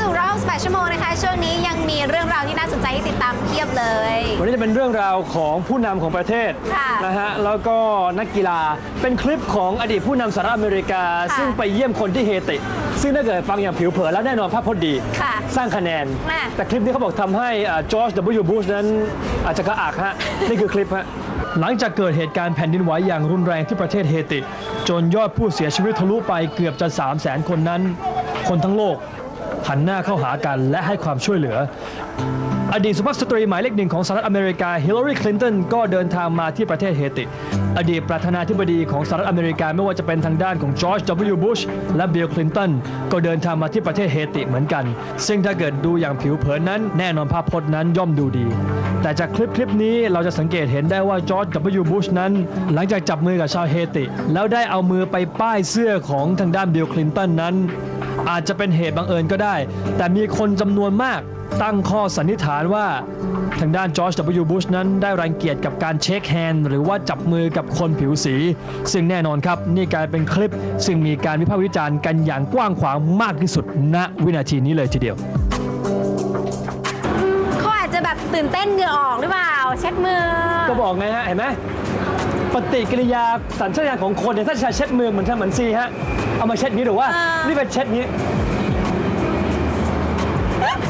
สู่รอบ8ชั่วโมงนะคะ ช่วงนี้ยังมีเรื่องราวที่น่าสนใจให้ติดตามเพียบเลย วันนี้จะเป็นเรื่องราวของผู้นำของประเทศค่ะนะฮะแล้วก็นักกีฬาเป็นคลิปของอดีตผู้นำสหรัฐอเมริกา ค่ะซึ่งไปเยี่ยมคนที่เฮติ ซึ่งถ้าเกิดฟังอย่างผิวเผินแล้วแน่นอนภาพพจน์ดี ค่ะสร้างคะแนน น่ะ แต่คลิปนี้เขาบอกทำให้จอร์จ W. Bush นั้นอาจจะกระอักฮะ นี่คือคลิปฮะ หลังจากเกิดเหตุการณ์แผ่นดินไหวอย่างรุนแรงที่ประเทศเฮติ จนยอดผู้เสียชีวิตทะลุไปเกือบจะ 3 0 0แสนคนนั้น คนทั้งโลก หันหน้าเข้าหากันและให้ความช่วยเหลือ อดีตสุภาพสตรีหมายเลขหนึ่งของสหรัฐอเมริกาฮิลลารีคลินตันก็เดินทางมาที่ประเทศเฮติ อดีตประธานาธิบดีของสหรัฐอเมริกาไม่ว่าจะเป็นทางด้านของจอร์จ W. บุชและบิลคลินตันก็เดินทางมาที่ประเทศเฮติเหมือนกัน ซึ่งถ้าเกิดดูอย่างผิวเผินนั้น แน่นอนภาพพจน์นั้นย่อมดูดี แต่จากคลิปคลิปนี้เราจะสังเกตเห็นได้ว่าจอร์จ W. บุชนั้น หลังจากจับมือกับชาวเฮติ แล้วได้เอามือไปป้ายเสื้อของทางด้านบิลคลินตันนั้น อาจจะเป็นเหตุบังเอิญก็ได้ แต่มีคนจำนวนมากตั้งข้อสันนิษฐานว่า ทางด้านจอร์จ W. บุชนั้นได้รังเกียจกับการเช็คแฮนด์หรือว่าจับมือกับคนผิวสี ซึ่งแน่นอนครับ นี่กลายเป็นคลิป ซึ่งมีการวิพากษ์วิจารณ์กันอย่างกว้างขวางมากที่สุดณวินาทีนี้เลยทีเดียวเขาอาจจะแบบตื่นเต้นเหงื่อออกหรือเปล่า เช็ดมือ ก็บอกไงฮะเห็นไหม ปฏิกิริยาสัญชาตญาณของคนเนี่ยถ้าจะเช็ดมือเหมือนเหมือนซีฮะเอามาเช็ดนี้หรือว่าอ่านี่ นี่เป็นเช็ดนี้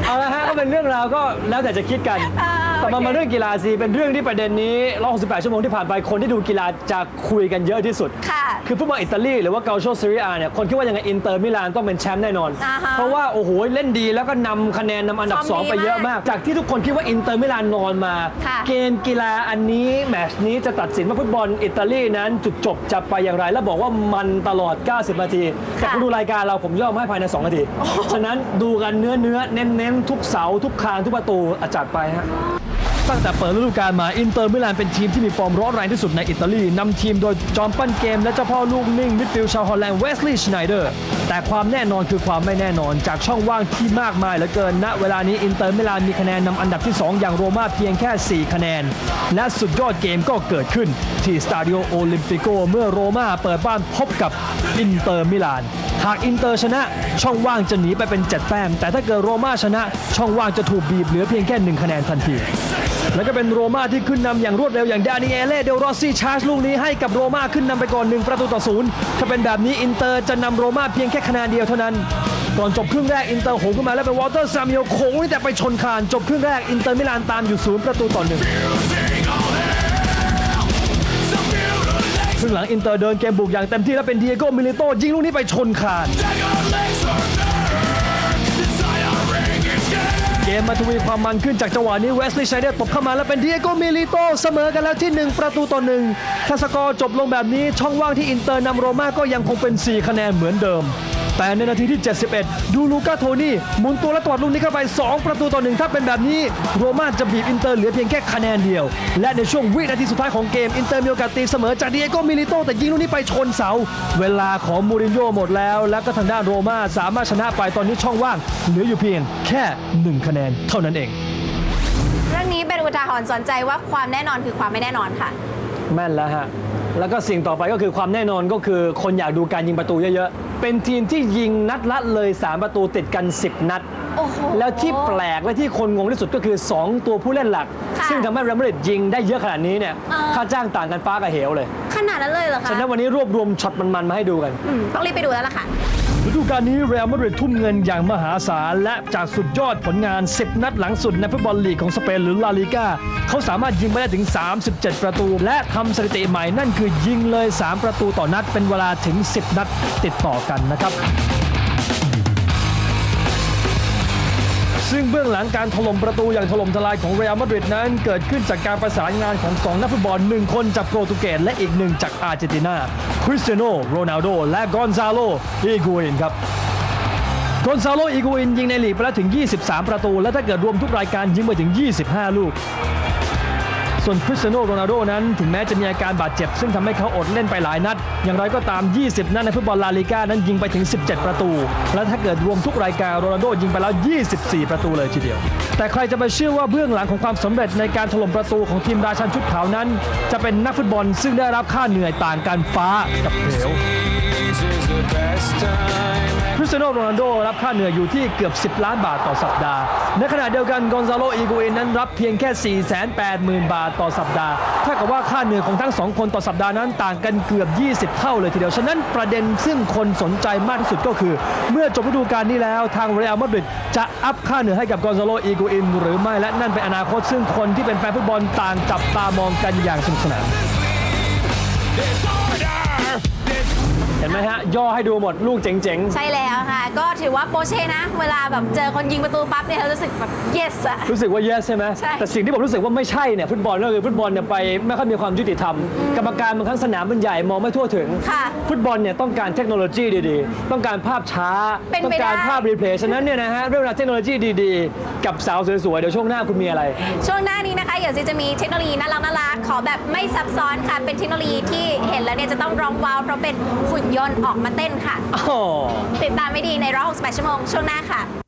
เอาละฮะก็เป็นเรื่องราวก็แล้วแต่จะคิดกัน อ่า แต่มาโอเคมาเรื่องกีฬาสิเป็นเรื่องที่ประเด็นนี้168ชั่วโมงที่ผ่านไปคนที่ดูกีฬาจะคุยกันเยอะที่สุด ค่ะคือฟุตบอลอิตาลีหรือว่าเกาโชซีเรียเนี่ยคนคิดว่ายังไงอินเตอร์มิลานต้องเป็นแชมป์แน่นอน อ่าฮะเพราะว่า โอ้โห เล่นดีแล้วก็นำคะแนนนำอันดับฟอร์ม2ไปเยอะดีมากมาก จากที่ทุกคนคิดว่าอินเตอร์มิลานนอนมา ค่ะ เกมกีฬาอันนี้แมตช์นี้จะตัดสินว่าฟุตบอลอิตาลีนั้นจุดจบจะไปอย่างไร แล้วบอกว่ามันตลอด 90 นาที แต่คุณดูรายการเราผมย่อมให้ภายใน 2 นาที ฉะนั้นดูกันเนื้อเนื้อเน้นเน้นๆทุกเสาทุกคานทุกประตูอาจัดไปฮะ ตั้งแต่เปิดฤดูกาลมาอินเตอร์มิลานเป็นทีมที่มีฟอร์มร้อนแรงที่สุดในอิตาลีนำทีมโดยจอมปั้นเกมและเจ้าพ่อลูกนิ่งมิดฟิลด์ชาวฮอลแลนด์เวสลีย์ชไนเดอร์แต่ความแน่นอนคือความไม่แน่นอนจากช่องว่างที่มากมายเหลือเกิน ณเวลานี้อินเตอร์มิลานมีคะแนนนำอันดับที่ 2 อย่างโรม่าเพียงแค่ 4 คะแนน และสุดยอดเกมก็เกิดขึ้น ที่สตาดิโอโอลิมปิโกเมื่อโรม่าเปิดบ้านพบกับอินเตอร์มิลานหากอินเตอร์ชนะช่องว่างจะหนีไปเป็น 7 แต้ม แต่ถ้าเกิดโรม่าชนะ ช่องว่างจะถูกบีบเหลือเพียงแค่ 1 คะแนนทันที แล้วก็เป็นโรม่าที่ขึ้นนำอย่างรวดเร็วอย่างดานิเอเล่เดลรอซี่ชาร์จลูกนี้ให้กับโรม่าขึ้นนำไปก่อน 1 ประตูต่อศูนย์ถ้าเป็นแบบนี้อินเตอร์จะนำโรม่าเพียงแค่คะแนนเดียวเท่านั้น ก่อนจบครึ่งแรกอินเตอร์โหงขึ้นมาแล้วเป็นวอเตอร์ซามิโอโค้งแต่ไปชนคานจบครึ่งแรกอินเตอร์มิลานตามอยู่ศูนย์ประตูต่อหนึ่งครึ่งหลังอินเตอร์เดินเกมบุกอย่างเต็มที่และเป็นดิเอโกมิลิโตยิงลูกนี้ไปชนคาน มมาทวีความมันขึ้นจากจังหวะนี้เวสลีย์ไชเดอร์ตบเข้ามาแล้วเป็นดีเอโกมิลิโตเสมอกันแล้วที่ 1 ประตูต่อหนึ่งถ้าสกอร์จบลงแบบนี้ช่องว่างที่อินเตอร์นำโรม่าก็ยังคงเป็น 4 คะแนนเหมือนเดิม แต่ในนาทีที่ 71 ดูลูก้าโทนี่หมุนตัวและตวัดลูกนี้เข้าไป 2 ประตูต่อหนึ่งถ้าเป็นแบบนี้ โรม่าจะบีบอินเตอร์เหลือเพียงแค่คะแนนเดียว และในช่วงวินาทีสุดท้ายของเกมอินเตอร์มีโอกาสตีเสมอจากดิเอโกมิลิโตแต่ยิงลูกนี้ไปชนเสา เวลาของมูรินโญ่หมดแล้ว และก็ทางด้านโรม่าสามารถชนะไปตอนนี้ช่องว่างเหลืออยู่เพียงแค่ 1 คะแนนเท่านั้นเอง เรื่องนี้เป็นอุทาหรณ์สอนใจว่าความแน่นอนคือความไม่แน่นอนค่ะ แม่นแล้วฮะแล้วก็สิ่งต่อไปก็คือความแน่นอนก็คือคนอยากดูการยิงประตูเยอะๆ เป็นทีมที่ยิงนัดละเลย 3 ประตูติดกัน 10 นัด โอ้โห แล้วที่แปลกและที่คนงงที่สุดก็คือ 2 ตัวผู้เล่นหลัก ค่ะซึ่งทำให้เรอัลมาดริดยิงได้เยอะขนาดนี้เนี่ยเออ ค่าจ้างต่างกันฟ้ากับเหวเลย ขนาดนั้นเลยเหรอคะฉะนั้นวันนี้รวบรวมช็อตมันๆมาให้ดูกัน อืมต้องรีบไปดูแล้วล่ะค่ะ ฤดูกาลนี้เรอัลมาดริดทุ่มเงินอย่างมหาศาล และจากสุดยอดผลงาน 10 นัดหลังสุดในฟุตบอลลีกของสเปนหรือลาลิกาเขาสามารถยิงไปได้ถึง 37 ประตู และทำสถิติใหม่นั่นคือยิงเลย 3 ประตูต่อนัดเป็นเวลาถึง 10 นัดติดต่อกันนะครับซึ่งเบื้องหลังการถล่มประตูอย่างถล่มทลายของเรอัลมาดริดนั้น เกิดขึ้นจากการประสานงานของ 2 นักฟุตบอล 1 คนจากโปรตุเกสและอีกหนึ่งจากอาร์เจนตินา คริสเตียโนโรนัลโดและกอนซาโลอีกูอินครับกอนซาโลอีกูอินยิงในลีกไปแล้วถึง 23 ประตู และถ้าเกิดรวมทุกรายการยิงไปถึง 25 ลูก ส่วนคริสเตียโนโรนัลโดนั้นถึงแม้จะมีอาการบาดเจ็บ ซึ่งทำให้เขาอดเล่นไปหลายนัด อย่างไรก็ตาม 20 นัดในฟุตบอลลาลิก้านั้นยิงไปถึง 17 ประตู และถ้าเกิดรวมทุกรายการโรนัลโดยิงไปแล้ว 24 ประตูเลยทีเดียว แต่ใครจะไปเชื่อว่าเบื้องหลังของความสำเร็จในการถล่มประตูของทีมราชันชุดขาวนั้น จะเป็นนักฟุตบอลซึ่งได้รับค่าเหนื่อยต่างกันฟ้ากับเหว คริสเตียโนโรนัลโดรับค่าเหนื่อยอยู่ที่เกือบ 10 ล้านบาทต่อสัปดาห์ ในขณะเดียวกันกอนซาโลอีโกเอนนั้นรับเพียงแค่ 480,000 บาทต่อสัปดาห์ถ้ากับว่าค่าเหนื่อยของทั้งสองคนต่อสัปดาห์นั้นต่างกันเกือบ 20 เท่าเลยทีเดียว ฉะนั้นประเด็นซึ่งคนสนใจมากที่สุดก็คือ เมื่อจบฤดูกาลนี้แล้วทางเรอัลมาดริดจะอัพค่าเหนื่อยให้กับกอนซาโลอีโกเอนหรือไม่และนั่นเป็นอนาคตซึ่งคนที่เป็นแฟนฟุตบอลต่างจับตามองกันอย่างสนุกสนาน ห็นไหมฮะ ย่อให้ดูหมดลูกเจ๋งๆ ใช่แล้วค่ะ ก็ถือว่าโปเช่นะ เวลาแบบเจอคนยิงประตูปั๊บเนี่ยเรารู้สึกแบบ yes อะ รู้สึกว่า yes ใช่ไหมใช่แต่สิ่งที่ผมรู้สึกว่าไม่ใช่เนี่ยฟุตบอลก็คือฟุตบอลเนี่ยไปไม่ค่อยมีความยุติธรรม กรรมการบางครั้งสนามมันใหญ่มองไม่ทั่วถึง ค่ะฟุตบอลเนี่ยต้องการเทคโนโลยีดีๆ ต้องการภาพช้า เป็นต้อไปงการได้ ภาพรีเพลย์ ฉะนั้นเนี่ยนะฮะเรื่องราวเทคโนโลยีดีๆ กับสาวสวยๆ เดี๋ยวช่วงหน้าคุณมีอะไร ช่วงหน้านี้นะคะเดี๋ยวซีจะมีเทคโนโลยีน่ารักน่ารักขอแบบไม่ซับซ้อนค่ะ เป็นเทคโนโลยีที่เห็นแล้วเนี่ยจะต้องร้องว้าวเพราะเป็นหุ่นยนต์ออกมาเต้นค่ะอ๋อติดตามไม่ดีในรอบ68ชั่วโมงช่วงหน้าค่ะ